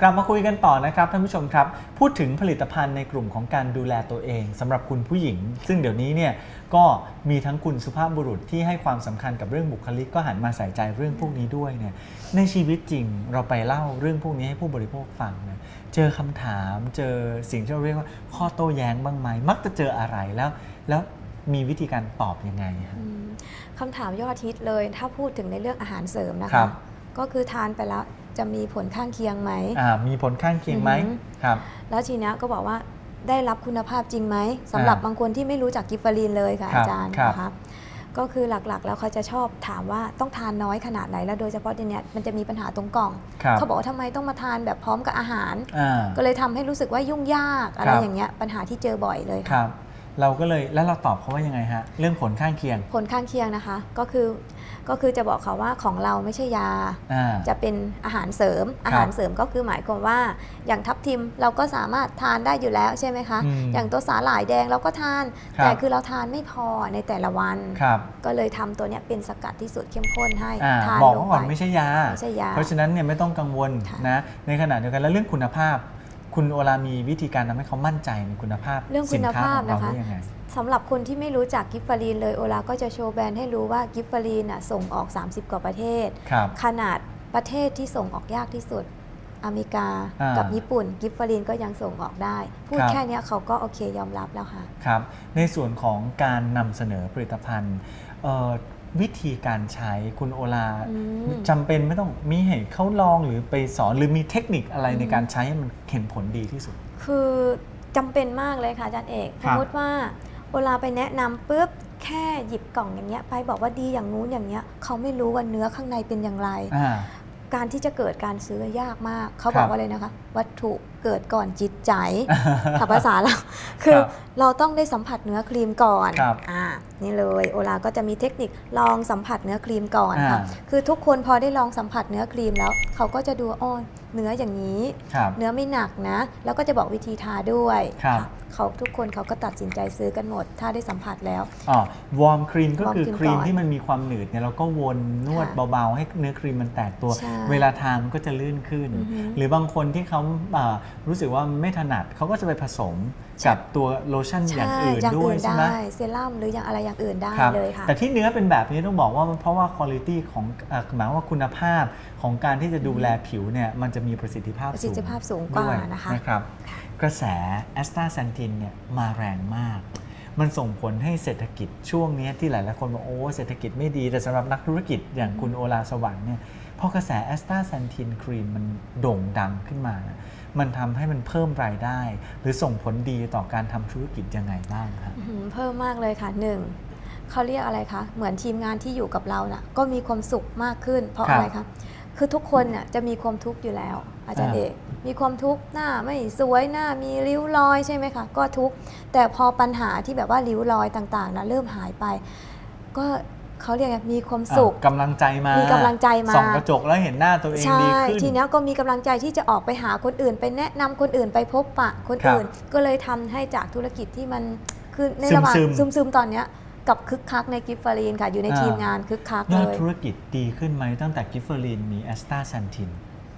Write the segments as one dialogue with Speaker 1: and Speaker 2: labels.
Speaker 1: กลับมาคุยกันต่อนะครับท่านผู้ชมครับ พูดถึงผลิตภัณฑ์ในกลุ่มของการดูแลตัวเองสำหรับคุณผู้หญิง ซึ่งเดี๋ยวนี้เนี่ยก็มีทั้งคุณสุภาพบุรุษที่ให้ความสำคัญกับเรื่องบุคลิกก็หันมาใส่ใจเรื่องพวกนี้ด้วยเนี่ยในชีวิตจริงเราไปเล่าเรื่องพวกนี้ให้ผู้บริโภคฟังเนี่ยเจอคำถาม เจอสิ่งที่เราเรียกว่าข้อโต้แย้งบ้างไหมมักจะเจออะไรแล้วแล้วมีวิธีการตอบยังไงฮะ
Speaker 2: อืมคำถามยอดฮิตเลยถ้าพูดถึงในเรื่องอาหารเสริมนะ
Speaker 1: ครั
Speaker 2: คะ
Speaker 1: บ
Speaker 2: ก็คือทานไปแล้ว จะมีผลข้างเคียงไหม
Speaker 1: อ่ามีผลข้างเคียงไหม
Speaker 2: อือหือ
Speaker 1: ครับ
Speaker 2: แล้วทีเนี้ยก็บอกว่าได้รับคุณภาพจริงไหมสำหรับบางคนที่ไม่รู้จักกิฟเฟอรีนเลยค่ะ
Speaker 1: ครับ
Speaker 2: อาจารย์
Speaker 1: ครับ
Speaker 2: นะคะก็คือหลักๆ แล้วเขาจะชอบถามว่าต้องทานน้อยขนาดไหน แล้วโดยเฉพาะในเนี้ยมันจะมีปัญหาตรงกล่อง
Speaker 1: ครับ
Speaker 2: เขาบอกว่าทำไมต้องมาทานแบบพร้อมกับอาหาร
Speaker 1: อ่า
Speaker 2: ก็เลยทำให้รู้สึกว่ายุ่งยากอะไร
Speaker 1: ครับ
Speaker 2: อย่างเงี้ยปัญหาที่เจอบ่อยเลย
Speaker 1: ค
Speaker 2: ค่ะ
Speaker 1: รับ เราก็เลยแล้วเราตอบเขาว่ายังไงฮะ เรื่องผลข้างเคียง
Speaker 2: ผลข้างเคียงนะคะก็คือก็คือจะบอกเขาว่าของเราไม่ใช่ยา
Speaker 1: อ่า
Speaker 2: จะเป็นอาหารเสริม อาหารเสริมก็คือหมายความว่า อย่างทับทิมเราก็สามารถทานได้อยู่แล้วใช่ไหมคะ
Speaker 1: อืม
Speaker 2: อย่างตัวสาหร่ายแดงเราก็ทาน
Speaker 1: ครับ
Speaker 2: แต่คือเราทานไม่พอในแต่ละวัน
Speaker 1: ครับ
Speaker 2: ก็เลยทำตัวเนี้ยเป็นสกัดที่สุดเข้มข้นให้
Speaker 1: อ่า
Speaker 2: ทาน
Speaker 1: บอก
Speaker 2: ลง
Speaker 1: เขา
Speaker 2: ไป
Speaker 1: ก่อนไม่ใช่ยา
Speaker 2: ไม่ใช่ยา
Speaker 1: เพราะฉะนั้นเนี่ยไม่ต้องกังวล
Speaker 2: ค่ะ
Speaker 1: นะ ในขณะเดียวกันแล้วเรื่องคุณภาพ คุณโอลามีวิธีการทำให้เขามั่นใจในคุณภาพ
Speaker 2: เรื่อง
Speaker 1: สิ
Speaker 2: คุ
Speaker 1: น
Speaker 2: ณ
Speaker 1: ค้า
Speaker 2: ภาพ
Speaker 1: ของเรา
Speaker 2: นะคะ
Speaker 1: ได้ยังไง
Speaker 2: สำหรับคนที่ไม่รู้จักกิฟฟารีนเลยโอลาก็จะโชว์แบรนด์ให้รู้ว่ากิฟฟารีนน่ะส่งออก 30 กว่าประเทศ
Speaker 1: ครับ
Speaker 2: ขนาดประเทศที่ส่งออกยากที่สุด อเมริกา
Speaker 1: อ่ากั
Speaker 2: กับญี่ปุ่น กิฟฟารีนก็ยังส่งออกได้ พูด
Speaker 1: ครับ
Speaker 2: แค่เนี้ยเขาก็โอเคยอมรับแล้วค่ะ
Speaker 1: ครับ ในส่วนของการนำเสนอผลิตภัณฑ์เอ่อ วิธีการใช้คุณโอลา
Speaker 2: อืม
Speaker 1: จำเป็นไม่ต้องมีให้เขาลองหรือไปสอนหรือมีเทคนิคอะไร
Speaker 2: อืม
Speaker 1: ในการใช้ให้มันเห็นผลดีที่สุด
Speaker 2: คือจำเป็นมากเลยค่ะอาจารย์เอก
Speaker 1: ค
Speaker 2: ส
Speaker 1: รับ
Speaker 2: มมติว่าเวลาไปแนะนำปุ๊บแค่หยิบกล่องอย่างเงี้ยไปบอกว่าดีอย่างนู้นอย่างเงี้ยเขาไม่รู้ว่าเนื้อข้างในเป็นอย่างไร
Speaker 1: อ่า
Speaker 2: การที่จะเกิดการซื้อยากมาก เขา
Speaker 1: ครับ
Speaker 2: บอกว่าเลยนะคะ วัตถุเกิดก่อนจิตใจถ้าภาษาเราคือ
Speaker 1: ครับ
Speaker 2: เราต้องได้สัมผัสเนื้อครีมก่อน
Speaker 1: ครับ
Speaker 2: อ่านี่เลยโอลาก็จะมีเทคนิคลองสัมผัสเนื้อครีมก่อนค่ะ
Speaker 1: อ่า
Speaker 2: คือทุกคนพอได้ลองสัมผัสเนื้อครีมแล้ว เขาก็จะดูว่าอ้อเนื้ออย่างนี้
Speaker 1: ครับ
Speaker 2: เนื้อไม่หนักนะ แล้วก็จะบอกวิธีทาด้วย
Speaker 1: ครับะ
Speaker 2: เขาทุกคนเขาก็ตัดสินใจซื้อกันหมด ถ้าได้สัมผัสแล้ว
Speaker 1: อ๋อวอร์มครีมก็คือ
Speaker 2: warm
Speaker 1: ครีม
Speaker 2: ก่อน
Speaker 1: ที่มันมีความหนืดเนี่ยเราก็วนนวด
Speaker 2: ค่ะ
Speaker 1: เบาๆ ให้เนื้อครีมมันแตกตัว
Speaker 2: ใช่
Speaker 1: เวลาทามันก็จะลื่นขึ้น
Speaker 2: อือฮึ
Speaker 1: หรือบางคนที่เขาอ่ารู้สึกว่าไม่ถนัดเขาก็จะไปผสมกับตัวโลชั่นอย่างอื่น
Speaker 2: อย่าง
Speaker 1: ด้วย
Speaker 2: อื่น
Speaker 1: ใช่ไหม
Speaker 2: ได้เซรั่มหรืออย่างอะไรอย่างอื่นได้
Speaker 1: ครับ
Speaker 2: เลยค่ะ
Speaker 1: แต่ที่เนื้อเป็นแบบนี้ต้องบอกว่าเพราะว่าคุณภาพของอ่าหมายว่าคุณภาพของการที่จะดูแลผิวเนี่ยมันจะมีประสิทธิภาพ
Speaker 2: ประสิทธิภาพสูงกว่า
Speaker 1: ด้วย
Speaker 2: นะคะ
Speaker 1: นะครับ กระแสแอสตาแซนทินเนี่ยมาแรงมาก มันส่งผลให้เศรษฐกิจช่วงนี้ที่หลายๆคนบอกโอ้เศรษฐกิจไม่ดี แต่สำหรับนักธุรกิจอย่างคุณโอลาสวรรค์เนี่ยพอกระแสแอสตาแซนทินครีมมันโด่งดังขึ้นมานะมันทำให้มันเพิ่มรายได้ หรือส่งผลดีต่อการทำธุรกิจยังไงบ้างครับ
Speaker 2: อื้อหือเพิ่มมากเลยค่ะหนึ่งเขาเรียกอะไรคะ เหมือนทีมงานที่อยู่กับเรานะ่ะก็มีความสุขมากขึ้น เพราะ
Speaker 1: ครับ
Speaker 2: อะไรคะ คือทุกคนน่ะจะมีความทุกข์อยู่แล้ว อาจารย์
Speaker 1: อ่า
Speaker 2: เอก มีความทุกข์หน้าไม่สวยหน้ามีริ้วรอยใช่ไหมคะก็ทุกข์แต่พอปัญหาที่แบบว่าริ้วรอยต่างๆนะเริ่มหายไป ก็เขาเรียกไงมีความสุข
Speaker 1: อะกำลังใจมา
Speaker 2: มี
Speaker 1: มี
Speaker 2: กำลังใจมา
Speaker 1: ส่องกระจกแล้วเห็นหน้าตัวเอง
Speaker 2: ใช่
Speaker 1: ดีขึ้น
Speaker 2: ทีเนี้ยก็มีกำลังใจที่จะออกไปหาคนอื่น ไปแนะนำคนอื่นไปพบปะคน
Speaker 1: ครับ
Speaker 2: อื่น ก็เลยทำให้จากธุรกิจที่มันคือในระหว่าง
Speaker 1: ซึมๆ
Speaker 2: ซึมๆตอนเนี้ยกับคึกคักในกิฟฟารีนค่ะ อยู่ใน
Speaker 1: อ่า
Speaker 2: ทีมงานคึกคัก
Speaker 1: ย
Speaker 2: เล
Speaker 1: อด
Speaker 2: ย
Speaker 1: ธุรกิจดีขึ้นไหมตั้งแต่กิฟเฟอรีนมีแอสตาแซนทิน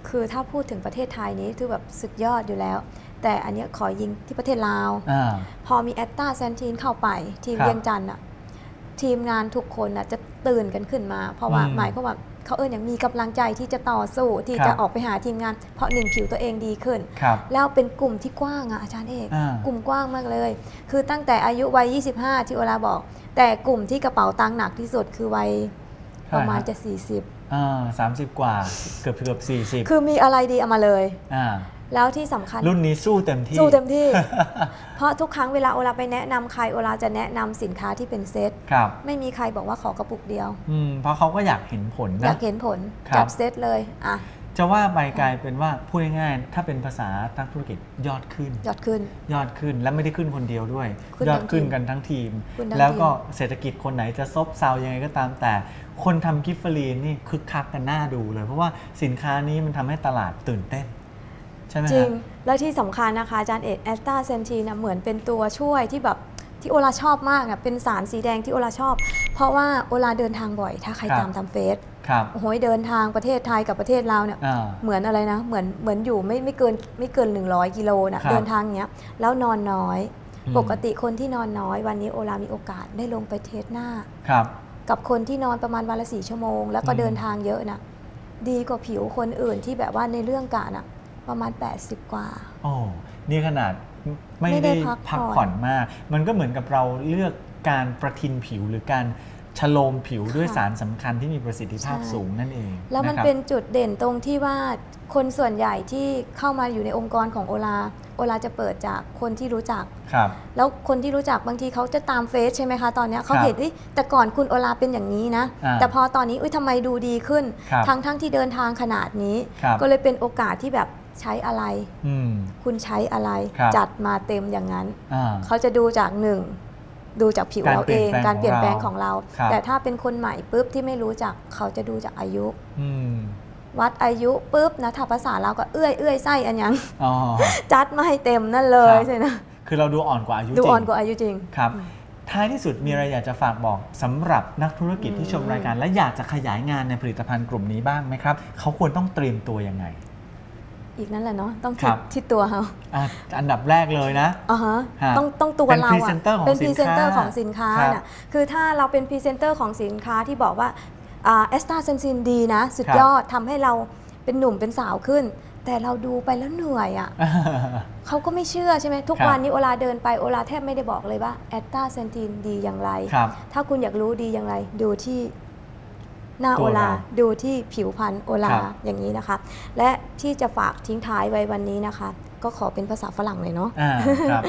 Speaker 2: คือถ้าพูดถึงประเทศไทยนี้คือแบบสุดยอดอยู่แล้ว แต่อันเนี้ยขอยิงที่ประเทศลาว
Speaker 1: อ่า
Speaker 2: พอมีแอตตาแซนทีนเข้าไป ทีม
Speaker 1: ครับ
Speaker 2: เวียงจันทร์อะทีมงานทุกคนอะจะตื่นกันขึ้นมา เพราะว่า
Speaker 1: อืม
Speaker 2: หมายความว่าเขาเอิญอย่างมีกำลังใจที่จะต่อสู้ที่
Speaker 1: ครับ
Speaker 2: จะออกไปหาทีมงาน เพราะหนึ่งผิวตัวเองดีขึ้น
Speaker 1: ครับ
Speaker 2: แล้วเป็นกลุ่มที่กว้างอะอาจารย์เอก
Speaker 1: อ่าก
Speaker 2: ลุ่มกว้างมากเลย คือตั้งแต่อายุวัย 25 ที่โอลาบอก แต่กลุ่มที่กระเป๋าตังค์หนักที่สุดคือวัยประมาณจะ 40
Speaker 1: อ่าสามสิบกว่าเกือบเกือบสี่สิบ
Speaker 2: คือมีอะไรดีเอามาเลย
Speaker 1: อ่า
Speaker 2: แล้วที่สำคัญ
Speaker 1: รุ่นนี้สู้เต็มที่
Speaker 2: สู้เต็มที่ เพราะทุกครั้งเวลาโอลาไปแนะนำใครโอลาจะแนะนำสินค้าที่เป็นเซต
Speaker 1: ครับ
Speaker 2: ไม่มีใครบอกว่าขอกระปุกเดียว
Speaker 1: อืมเพราะเขาก็อยากเห็นผล
Speaker 2: อ
Speaker 1: นะ
Speaker 2: ยากเห็นผล
Speaker 1: ครับ
Speaker 2: จัดเซตเลยอะ
Speaker 1: จะว่าไปกลายเป็นว่าพูดง่ายๆถ้าเป็นภาษานักธุรกิจยอดขึ้น
Speaker 2: ยอดขึ้น
Speaker 1: ยอดขึ้นและไม่ได้ขึ้นคนเดียวด้วย
Speaker 2: ขึ้น
Speaker 1: ยอ
Speaker 2: ทั้
Speaker 1: ด
Speaker 2: ง
Speaker 1: ขึ้น
Speaker 2: ทีม
Speaker 1: กันทั้งทีม
Speaker 2: ขึ้นทั้ง
Speaker 1: แล้วก็
Speaker 2: ทีม
Speaker 1: เศรษฐกิจคนไหนจะซบเซายังไงก็ตามแต่ คนทำกิฟเฟอรีนนี่คึกคักกันหน้าดูเลย เพราะว่าสินค้านี้มันทำให้ตลาดตื่นเต้นใช่ไหม
Speaker 2: จริ
Speaker 1: ฮะ
Speaker 2: งแล้วที่สำคัญนะคะอาจารย์เอกแอสตาเซนทีนะเหมือนเป็นตัวช่วยที่แบบที่โอลาชอบมากอะเป็นสารสีแดงที่โอลาชอบ เพราะว่าโอลาเดินทางบ่อย ถ้าใคร
Speaker 1: ครับ
Speaker 2: ตามทำเฟซ
Speaker 1: ครับ
Speaker 2: โอ้โหเดินทางประเทศไทยกับประเทศลาวเนี่ย
Speaker 1: อ่า
Speaker 2: เหมือนอะไรนะ เหมือนเหมือนอยู่ไม่ไม่เกินไม่เกิน 100 กิโลนะครับ เดินทางเนี้ยแล้วนอนน้อย
Speaker 1: อืม
Speaker 2: ปกติคนที่นอนน้อย วันนี้โอลามีโอกาสได้ลงไปเทสหน้า
Speaker 1: ครับ
Speaker 2: กับคนที่นอนประมาณวันละสี่ชั่วโมง แล้วก็
Speaker 1: อืม
Speaker 2: เดินทางเยอะนะดีกว่าผิวคนอื่นที่แบบว่าในเรื่องการอะประมาณ 80 กว่า
Speaker 1: โอ้นี่ขนาดไม่
Speaker 2: ไม่ได้
Speaker 1: ได้
Speaker 2: พัก
Speaker 1: พัก
Speaker 2: ผ่อน
Speaker 1: ผ่อนมาก มันก็เหมือนกับเราเลือกการประทินผิวหรือการ ชโลมผิวด้วยสารสำคัญที่มีประสิทธิภาพ
Speaker 2: ใช่
Speaker 1: สูงนั่นเอง
Speaker 2: แล้วมันะ
Speaker 1: ครับ
Speaker 2: เป็นจุดเด่นตรงที่ว่าคนส่วนใหญ่ที่เข้ามาอยู่ในองค์กรของโอลาโอลาจะเปิดจากคนที่รู้จัก
Speaker 1: ครับ
Speaker 2: แล้วคนที่รู้จักบางทีเขาจะตามเฟซใช่ไหมคะ ตอนเนี้ยเขา
Speaker 1: ครับ
Speaker 2: เห็นเอ้ยแต่ก่อนคุณโอลาเป็นอย่างนี้นะ
Speaker 1: อ่า
Speaker 2: แต่พอตอนนี้อุ้ยทำไมดูดีขึ้น
Speaker 1: ครับ
Speaker 2: ทั้งทั้งที่เดินทางขนาดนี้
Speaker 1: ครับ
Speaker 2: ก็เลยเป็นโอกาสที่แบบใช้อะไร
Speaker 1: อืม
Speaker 2: คุณใช้อะไร
Speaker 1: ครับ
Speaker 2: จัดมาเต็มอย่างนั้น
Speaker 1: อ่า
Speaker 2: เขาจะดูจากหนึ่ง ดูจากผิว
Speaker 1: การ
Speaker 2: เราเอง
Speaker 1: เปลี่ยนแปลง
Speaker 2: การเปลี่ยนแปลง
Speaker 1: ข
Speaker 2: ข
Speaker 1: อ
Speaker 2: องง
Speaker 1: เรา
Speaker 2: เรา
Speaker 1: ครับ
Speaker 2: แต่ถ้าเป็นคนใหม่ปุ๊บที่ไม่รู้จักเขาจะดูจากอายุ
Speaker 1: อืม
Speaker 2: วัดอายุปุ๊บนะถ้าภาษาเราก็เอื้อยเอื้อยไส้อันยัง
Speaker 1: อ๋อ
Speaker 2: จัดมาให้เต็มนั่นเลย
Speaker 1: ครับ
Speaker 2: ใช่นะ
Speaker 1: คือเราดูอ่อนกว่าอายุจ
Speaker 2: ดู
Speaker 1: ริง
Speaker 2: อ่อนกว่าอายุจริง
Speaker 1: ครับท้ายที่สุดมีอะไรอยากจะฝากบอกสำหรับนักธุรกิจที่ชมรายการ และอยากจะขยายงานในผลิตภัณฑ์กลุ่มนี้บ้างไหมครับ เขาควรต้องเตรียมตัวยังไง
Speaker 2: อีกนั่นแหละเนาะต้อง
Speaker 1: ครั
Speaker 2: ที่
Speaker 1: บ
Speaker 2: ที่ตัวเขา
Speaker 1: อะอันดับแรกเลยนะ
Speaker 2: อ่าฮะ
Speaker 1: ฮะ
Speaker 2: ต้องต้องตัว
Speaker 1: เป็น
Speaker 2: เรา
Speaker 1: พรี
Speaker 2: อะ
Speaker 1: เซนเตอร์ของ
Speaker 2: เป็น
Speaker 1: สิ
Speaker 2: พรี
Speaker 1: น
Speaker 2: เซนเตอร์
Speaker 1: ค้า
Speaker 2: ของสินค้า
Speaker 1: ครับ
Speaker 2: น่ะคือถ้าเราเป็นพรีเซนเตอร์ของสินค้าที่บอกว่าเอสตาเซนซินดีนะ สุด
Speaker 1: ครับ
Speaker 2: ยอดทำให้เราเป็นหนุ่มเป็นสาวขึ้น แต่เราดูไปแล้วเหนื่อยอะเขาก็ไม่เชื่อใช่ไหมทุก
Speaker 1: ครับ
Speaker 2: วันนี้โอลาเดินไปโอลาแทบไม่ได้บอกเลยว่าแอตตาเซนตินดีอย่างไร
Speaker 1: ครับ
Speaker 2: ถ้าคุณอยากรู้ดีอย่างไร ดูที่ หน้า
Speaker 1: ตั
Speaker 2: โอ
Speaker 1: ว
Speaker 2: ลา
Speaker 1: เรา
Speaker 2: ดูที่ผิวพรรณโอลา
Speaker 1: ครับ
Speaker 2: อย่างนี้นะคะ และที่จะฝากทิ้งท้ายไว้วันนี้นะคะ ก็ขอเป็นภาษาฝรั่งเลยเนาะ
Speaker 1: อ่าครับ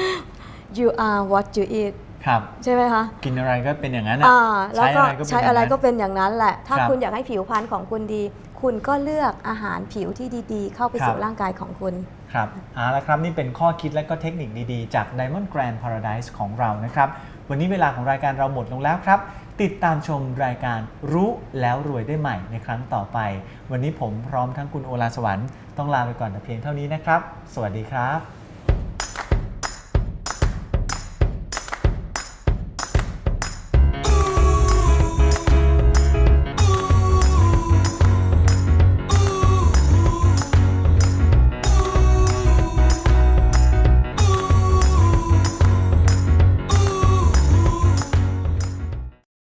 Speaker 2: you are what you eat
Speaker 1: ครับ
Speaker 2: ใช่ไหมคะ
Speaker 1: กินอะไรก็เป็นอย่างนั้นอะ
Speaker 2: อ่าแล้วก็
Speaker 1: ใช้
Speaker 2: ใช้
Speaker 1: อะ
Speaker 2: อะไรไร
Speaker 1: ก็
Speaker 2: ก็
Speaker 1: เป็นอย่างนั้น
Speaker 2: เป็นอย่างนั้นแหละ ถ้า
Speaker 1: ครับ
Speaker 2: คุณอยากให้ผิวพรรณของคุณดี คุณก็เลือกอาหารผิวที่ดีๆ เข้าไป
Speaker 1: ครับ
Speaker 2: สู่ร่างกายของคุณ
Speaker 1: ครับเอาละครับ นี่เป็นข้อคิดและก็เทคนิคดีๆ จาก Diamond Grand Paradise ของเรานะครับ วันนี้เวลาของรายการเราหมดลงแล้วครับ ติดตามชมรายการรู้แล้วรวยได้ใหม่ในครั้งต่อไป วันนี้ผมพร้อมทั้งคุณโอลาสวรรค์ต้องลาไปก่อนแต่เพียงเท่านี้นะครับ สวัสดีครับ